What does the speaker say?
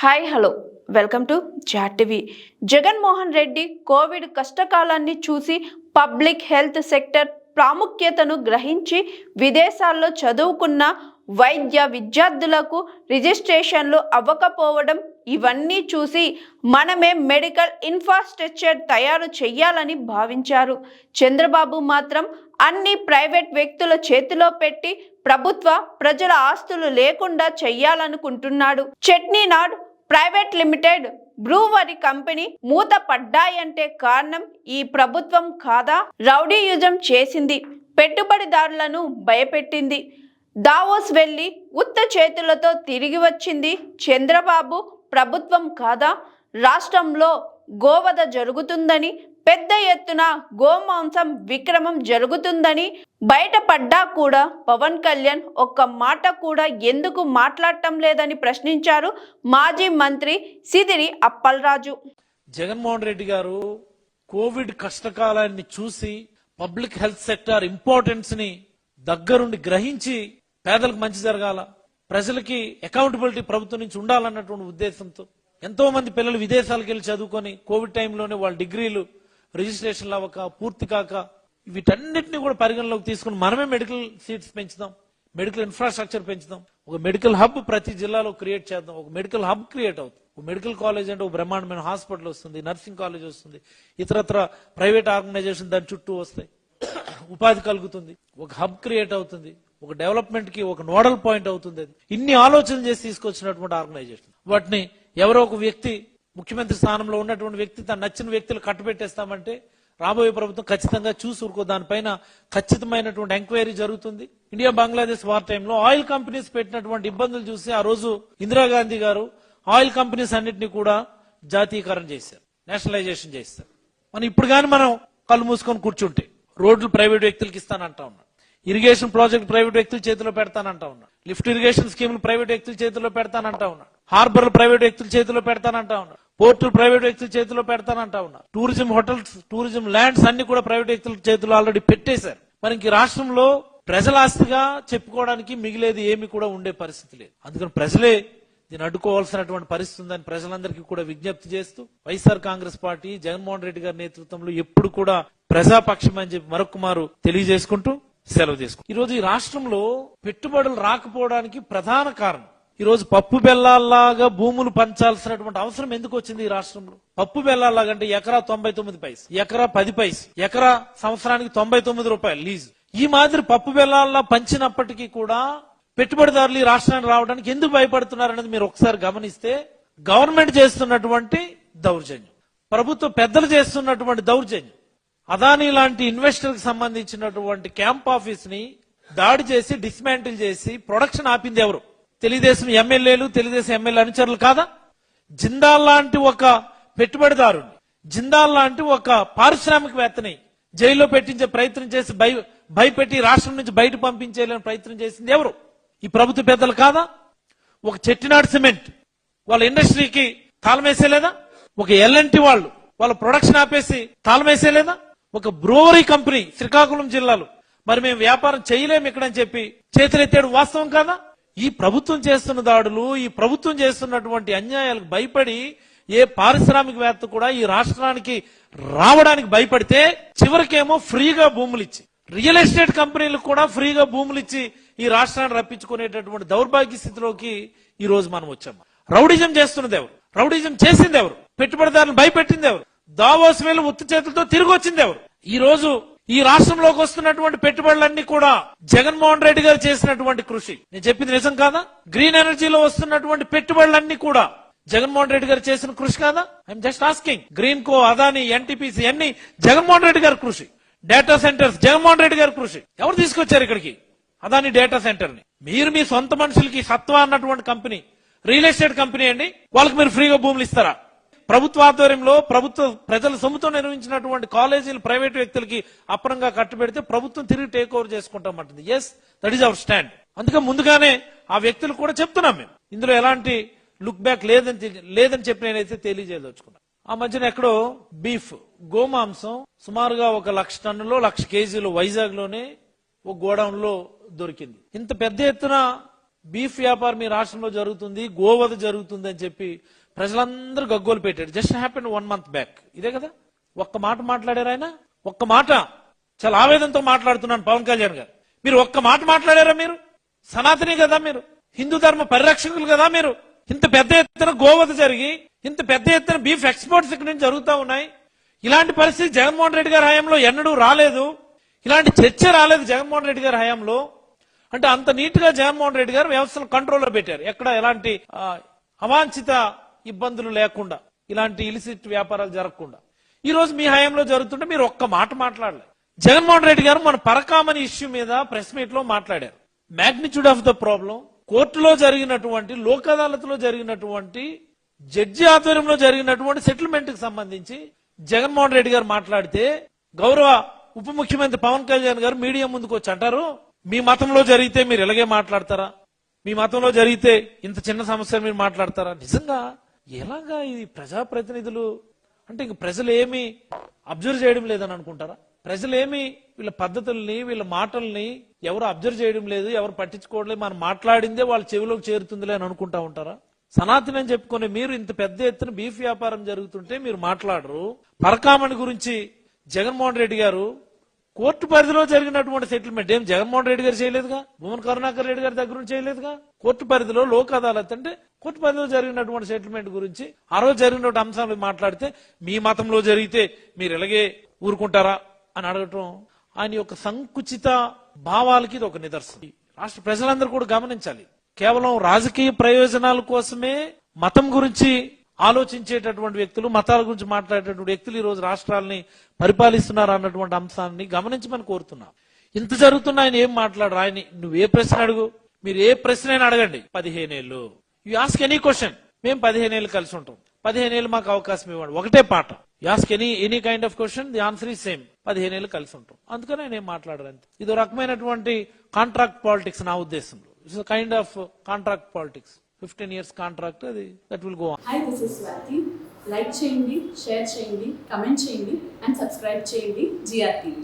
Hi hello. Welcome to జాట్ TV. Jaganmohan Reddy covid కష్టకాలాన్ని చూసి పబ్లిక్ హెల్త్ సెక్టర్ ప్రాముఖ్యతను గ్రహించి విదేశాల్లో చదువుకున్న వైద్య విద్యార్థులకు రిజిస్ట్రేషన్లు అవ్వకపోవడం ఇవన్నీ చూసి మనమే మెడికల్ ఇన్ఫ్రాస్ట్రక్చర్ తయారు చేయాలని భావించారు. చంద్రబాబు మాత్రం అన్ని ప్రైవేట్ వ్యక్తుల చేతిలో పెట్టి ప్రభుత్వ ప్రజల ఆస్తులు లేకుండా చెయ్యాలనుకుంటున్నాడు. చట్నీనాడ్ ప్రైవేట్ లిమిటెడ్ బ్రూవరీ కంపెనీ మూత పడ్డాయంటే కారణం ఈ ప్రభుత్వం కాదా? రౌడీయుజం చేసింది. పెట్టుబడిదారులను భయపెట్టింది. దావోస్ వెళ్ళి ఉత్త చేతులతో తిరిగి వచ్చింది. చంద్రబాబు ప్రభుత్వం కాదా? రాష్ట్రంలో గోవద జరుగుతుందని పెద్ద ఎత్తున గోమాంసం విక్రమం జరుగుతుందని బయటపడ్డా కూడా పవన్ కళ్యాణ్ ఒక్క మాట కూడా ఎందుకు మాట్లాడటం లేదని ప్రశ్నించారు మాజీ మంత్రి సిదిరి అప్పలరాజు. జగన్మోహన్ రెడ్డి గారు కోవిడ్ కష్టకాలాన్ని చూసి పబ్లిక్ హెల్త్ సెక్టార్ ఇంపార్టెన్స్ని దగ్గరుండి గ్రహించి పేదలకు మంచి జరగాల ప్రజలకి అకౌంటబిలిటీ ప్రభుత్వం నుంచి ఉండాలన్నటువంటి ఉద్దేశంతో ఎంతో మంది పిల్లలు విదేశాలకు వెళ్ళి చదువుకొని కోవిడ్ టైంలోనే వాళ్ళ డిగ్రీలు రిజిస్ట్రేషన్ అవ్వక పూర్తి కాక వీటన్నిటిని కూడా పరిగణలోకి తీసుకుని మనమే మెడికల్ సీట్స్ పెంచుదాం మెడికల్ ఇన్ఫ్రాస్ట్రక్చర్ పెంచుదాం. ఒక మెడికల్ హబ్ ప్రతి జిల్లాలో క్రియేట్ చేద్దాం. ఒక మెడికల్ హబ్ క్రియేట్ అవుతుంది. ఒక మెడికల్ కాలేజ్ అంటే ఒక బ్రహ్మాండమైన హాస్పిటల్ వస్తుంది నర్సింగ్ కాలేజ్ వస్తుంది ఇతరత్ర ప్రైవేట్ ఆర్గనైజేషన్ దాని చుట్టూ వస్తాయి. ఉపాధి కలుగుతుంది. ఒక హబ్ క్రియేట్ అవుతుంది. ఒక డెవలప్మెంట్కి ఒక నోడల్ పాయింట్ అవుతుంది. అది ఇన్ని ఆలోచనలు చేసి తీసుకొచ్చినటువంటి ఆర్గనైజేషన్. వాటిని ఎవరో ఒక వ్యక్తి ముఖ్యమంత్రి స్థానంలో ఉన్నటువంటి వ్యక్తి తన నచ్చిన వ్యక్తులు కట్టుబెట్టేస్తామంటే రాబోయే ప్రభుత్వం ఖచ్చితంగా చూసి ఊరుకో దానిపైన ఖచ్చితమైనటువంటి ఎంక్వైరీ జరుగుతుంది. ఇండియా బంగ్లాదేశ్ వార్ టైంలో ఆయిల్ కంపెనీస్ పెట్టినటువంటి ఇబ్బందులు చూసి ఆ రోజు ఇందిరాగాంధీ గారు ఆయిల్ కంపెనీస్ అన్నింటినీ కూడా జాతీయకరణ చేశారు. నేషనలైజేషన్ చేశారు మనం ఇప్పుడు కానీ మనం కళ్ళు మూసుకొని కూర్చుంటే రోడ్లు ప్రైవేట్ వ్యక్తులకి ఇస్తానంటా ఉన్నాం ఇరిగేషన్ ప్రాజెక్ట్ ప్రైవేట్ వ్యక్తుల చేతిలో పెడతానంటా ఉన్నాడు లిఫ్ట్ ఇరిగేషన్ స్కీమ్ ప్రైవేట్ వ్యక్తుల చేతిలో పెడతానంటా ఉన్నాడు హార్బర్లు ప్రైవేట్ వ్యక్తుల చేతిలో పెడతానంటా ఉన్నాడు పోర్టులు ప్రైవేట్ వ్యక్తుల చేతిలో పెడతానంటా ఉన్నాడు టూరిజం హోటల్స్ టూరిజం ల్యాండ్స్ అన్ని కూడా ప్రైవేట్ వ్యక్తుల చేతిలో ఆల్రెడీ పెట్టేశారు. మరి ఇంక రాష్ట్రంలో ప్రజల ఆస్తిగా చెప్పుకోవడానికి మిగిలేది ఏమి కూడా ఉండే పరిస్థితి లేదు. అందుకని ప్రజలే దీన్ని అడ్డుకోవాల్సినటువంటి పరిస్థితి ఉందని ప్రజలందరికీ కూడా విజ్ఞప్తి చేస్తూ వైఎస్ఆర్ కాంగ్రెస్ పార్టీ జగన్మోహన్ రెడ్డి గారి నేతృత్వంలో ఎప్పుడు కూడా ప్రజాపక్షం అని చెప్పి మరొకమారు తెలియజేసుకుంటూ సెలవు తీసుకుంటాం ఈరోజు ఈ రాష్ట్రంలో పెట్టుబడులు రాకపోవడానికి ప్రధాన కారణం ఈరోజు పప్పు బెల్లాల్లాగా భూములు పంచాల్సినటువంటి అవసరం ఎందుకు వచ్చింది ఈ రాష్ట్రంలో? పప్పు బెల్లాల్లాగా అంటే ఎకరా తొంభై తొమ్మిది పైస్ ఎకరా పది పైస్ ఎకరా సంవత్సరానికి తొంభై తొమ్మిది రూపాయలు లీజు. ఈ మాదిరి పప్పు బెల్లాల్లా పంచినప్పటికీ కూడా పెట్టుబడిదారులు ఈ రాష్ట్రానికి రావడానికి ఎందుకు భయపడుతున్నారు అనేది మీరు ఒకసారి గమనిస్తే గవర్నమెంట్ చేస్తున్నటువంటి దౌర్జన్యం ప్రభుత్వ పెద్దలు చేస్తున్నటువంటి దౌర్జన్యం అదానీ లాంటి ఇన్వెస్టర్కి సంబంధించినటువంటి క్యాంప్ ఆఫీస్ని దాడి చేసి డిస్మాంటిల్ చేసి ప్రొడక్షన్ ఆపింది ఎవరు? తెలుగుదేశం ఎమ్మెల్యేలు తెలుగుదేశం ఎమ్మెల్యే అనుచరులు కాదా? జిందాల్ లాంటి ఒక పెట్టుబడిదారుని జిందాల్ లాంటి ఒక పారిశ్రామికవేత్తని జైల్లో పెట్టించే ప్రయత్నం చేసి భయ భయపెట్టి రాష్ట్రం నుంచి బయట పంపించేయాలని ప్రయత్నం చేసింది ఎవరు? ఈ ప్రభుత్వ పెద్దలు కాదా? ఒక చెట్టినాడు సిమెంట్ వాళ్ళ ఇండస్ట్రీకి తాళమేసేలేదా? ఒక ఎల్ఎన్టీ వాళ్ళు వాళ్ళ ప్రొడక్షన్ ఆపేసి తాళమేసేలేదా? ఒక బ్రూవరీ కంపెనీ శ్రీకాకుళం జిల్లాలో. మరి మేము వ్యాపారం చేయలేము ఇక్కడని చెప్పి చేతులెత్తాడు వాస్తవం కాదా? ఈ ప్రభుత్వం చేస్తున్న దాడులు ఈ ప్రభుత్వం చేస్తున్నటువంటి అన్యాయాలకు భయపడి ఏ పారిశ్రామికవేత్త కూడా ఈ రాష్ట్రానికి రావడానికి భయపడితే చివరికేమో ఫ్రీగా భూములు ఇచ్చి రియల్ ఎస్టేట్ కంపెనీలకు కూడా ఫ్రీగా భూములు ఇచ్చి ఈ రాష్ట్రాన్ని రప్పించుకునేటటువంటి దౌర్భాగ్య స్థితిలోకి ఈ రోజు మనం వచ్చాము రౌడిజం చేస్తున్నది ఎవరు? రౌడిజం చేసింది ఎవరు? పెట్టుబడిదారులు భయపెట్టింది ఎవరు? దావోస్ వేలు ఉత్త చేతులతో తిరిగి వచ్చింది ఎవరు? ఈ రోజు ఈ రాష్ట్రంలోకి వస్తున్నటువంటి పెట్టుబడులన్నీ కూడా జగన్మోహన్ రెడ్డి గారు చేసినటువంటి కృషి. నేను చెప్పింది నిజం కాదా? గ్రీన్ ఎనర్జీలో వస్తున్నటువంటి పెట్టుబడులన్నీ కూడా జగన్మోహన్ రెడ్డి గారు చేసిన కృషి కాదా? I'm just asking Greenko Adani NTPC అన్ని జగన్మోహన్ రెడ్డి గారి కృషి. డేటా సెంటర్స్ జగన్మోహన్ రెడ్డి గారి కృషి. ఎవరు తీసుకొచ్చారు ఇక్కడికి? అదాని డేటా సెంటర్ని. మీరు మీ సొంత మనుషులకి సత్వా అన్నటువంటి కంపెనీ రియల్ ఎస్టేట్ కంపెనీ అండి. వాళ్ళకి మీరు ఫ్రీగా భూములు ఇస్తారా? ప్రభుత్వ ఆధ్వర్యంలో ప్రభుత్వ ప్రజల సొమ్ముతో నిర్మించినటువంటి కాలేజీలు ప్రైవేట్ వ్యక్తులకి అప్పనంగా కట్టుబెడితే ప్రభుత్వం తిరిగి take over చేసుకుంటామంటుంది yes that is our stand అందుకే ముందుగానే ఆ వ్యక్తులు కూడా చెప్తున్నాం మేము. ఇందులో ఎలాంటి లుక్ బ్యాక్ లేదని లేదని చెప్పి నేనైతే తెలియజేయదలుచుకున్నాను ఆ మధ్యన ఎక్కడో బీఫ్ గోమాంసం సుమారుగా ఒక లక్ష టన్నులో లక్ష కేజీలు వైజాగ్లోనే ఒక గోడౌన్లో దొరికింది. ఇంత పెద్ద ఎత్తున బీఫ్ వ్యాపారం మీ రాష్ట్రంలో జరుగుతుంది గోవధ జరుగుతుంది అని చెప్పి ప్రజలందరూ గగ్గోలు పెట్టారు. Just happen one month back ఇదే కదా? ఒక్క మాట మాట్లాడారు ఆయన? ఒక్క మాట. చాలా ఆవేదనతో మాట్లాడుతున్నాను పవన్ కళ్యాణ్ గారు. మీరు ఒక్క మాట మాట్లాడారా మీరు? సనాతని కదా మీరు. హిందూ ధర్మ పరిరక్షకులు కదా మీరు. ఇంత పెద్ద ఎత్తున గోవత జరిగి ఇంత పెద్ద ఎత్తున బీఫ్ ఎక్స్పోర్ట్స్ ఇక్కడ నుంచి జరుగుతూ ఉన్నాయి. ఇలాంటి పరిస్థితి జగన్మోహన్ రెడ్డి గారి హయాంలో ఎన్నడూ రాలేదు. ఇలాంటి చర్చ రాలేదు జగన్మోహన్ రెడ్డి గారి హయాంలో. అంటే అంత నీట్గా జగన్మోహన్ రెడ్డి గారు వ్యవస్థను కంట్రోల్లో పెట్టారు. ఎక్కడ ఎలాంటి అవాంఛిత ఇబ్బందులు లేకుండా ఇలాంటి ఇలిసిట్ వ్యాపారాలు జరగకుండా. ఈ రోజు మీ హయాంలో జరుగుతుంటే మీరు ఒక్క మాట మాట్లాడలేదు జగన్మోహన్ రెడ్డి గారు మన పరకామని ఇష్యూ మీద ప్రెస్ మీట్లో మాట్లాడారు. మ్యాగ్నిట్యూడ్ ఆఫ్ ద ప్రాబ్లం కోర్టులో జరిగినటువంటి లోక్ అదాలత్లో జరిగినటువంటి జడ్జి ఆధ్వర్యంలో జరిగినటువంటి సెటిల్మెంట్కి సంబంధించి జగన్మోహన్ రెడ్డి గారు మాట్లాడితే గౌరవ ఉప ముఖ్యమంత్రి పవన్ కళ్యాణ్ గారు మీడియా ముందుకు వచ్చి అంటారు మీ మతంలో జరిగితే మీరు ఇలాగే మాట్లాడతారా? మీ మతంలో జరిగితే ఇంత చిన్న సమస్య మీరు మాట్లాడతారా? నిజంగా ఎలాగా ఇది ప్రజాప్రతినిధులు? అంటే ఇంక ప్రజలు ఏమి అబ్జర్వ్ చేయడం లేదని అనుకుంటారా? ప్రజలేమి వీళ్ళ పద్ధతుల్ని వీళ్ళ మాటల్ని ఎవరు అబ్జర్వ్ చేయడం లేదు ఎవరు పట్టించుకోవడం మనం మాట్లాడిందే వాళ్ళ చెవిలోకి చేరుతుందిలే అని అనుకుంటా ఉంటారా? సనాతనం చెప్పుకునే మీరు ఇంత పెద్ద ఎత్తున బీఫ్ వ్యాపారం జరుగుతుంటే మీరు మాట్లాడరు. పరకామణి గురించి జగన్మోహన్ రెడ్డి గారు కోర్టు పరిధిలో జరిగినటువంటి సెటిల్మెంట్ ఏం జగన్మోహన్ రెడ్డి గారు చేయలేదుగా? భూమన్ కరుణాకర్ రెడ్డి గారి దగ్గర నుంచి చేయలేదుగా? కోర్టు పరిధిలో లోక్ అదాలత్ అంటే కోర్టు పరిధిలో జరిగినటువంటి సెటిల్మెంట్ గురించి ఆ రోజు జరిగినటువంటి అంశాలు మాట్లాడితే మీ మతంలో జరిగితే మీరు ఇలాగే ఊరుకుంటారా అని అడగటం ఆయన యొక్క సంకుచిత భావాలకి ఇది ఒక నిదర్శనం. రాష్ట్ర ప్రజలందరూ కూడా గమనించాలి. కేవలం రాజకీయ ప్రయోజనాల కోసమే మతం గురించి ఆలోచించేటటువంటి వ్యక్తులు మతాల గురించి మాట్లాడేటటువంటి వ్యక్తులు ఈ రోజు రాష్ట్రాలని పరిపాలిస్తున్నారు అన్నటువంటి అంశాన్ని గమనించమని కోరుతున్నాం. ఇంత జరుగుతున్నా ఆయన ఏం మాట్లాడరు? ఆయన నువ్వు ఏ ప్రశ్న అడుగు? మీరు ఏ ప్రశ్న అయినా అడగండి. పదిహేనేళ్ళు. యు ఆస్క్ ఎనీ క్వశ్చన్ మేము పదిహేనేళ్ళు కలిసి ఉంటాం. పదిహేనేళ్ళు మాకు అవకాశం ఇవ్వండి. ఒకటే పాట. Ask any any kind of question the answer ఈ సేమ్ పదిహేనేళ్ళు కలిసి ఉంటాం. అందుకని ఆయన ఏం ఇది ఒక రకమైనటువంటి కాంట్రాక్ట్ పాలిటిక్స్ నా ఉద్దేశంలో. It's kind of contract politics fifteen years contract అది that will go hi this is Swathi like చేయండి షేర్ చేయండి కమెంట్ చేయండి అండ్ సబ్స్క్రైబ్ చేయండి జిఆర్టీవీ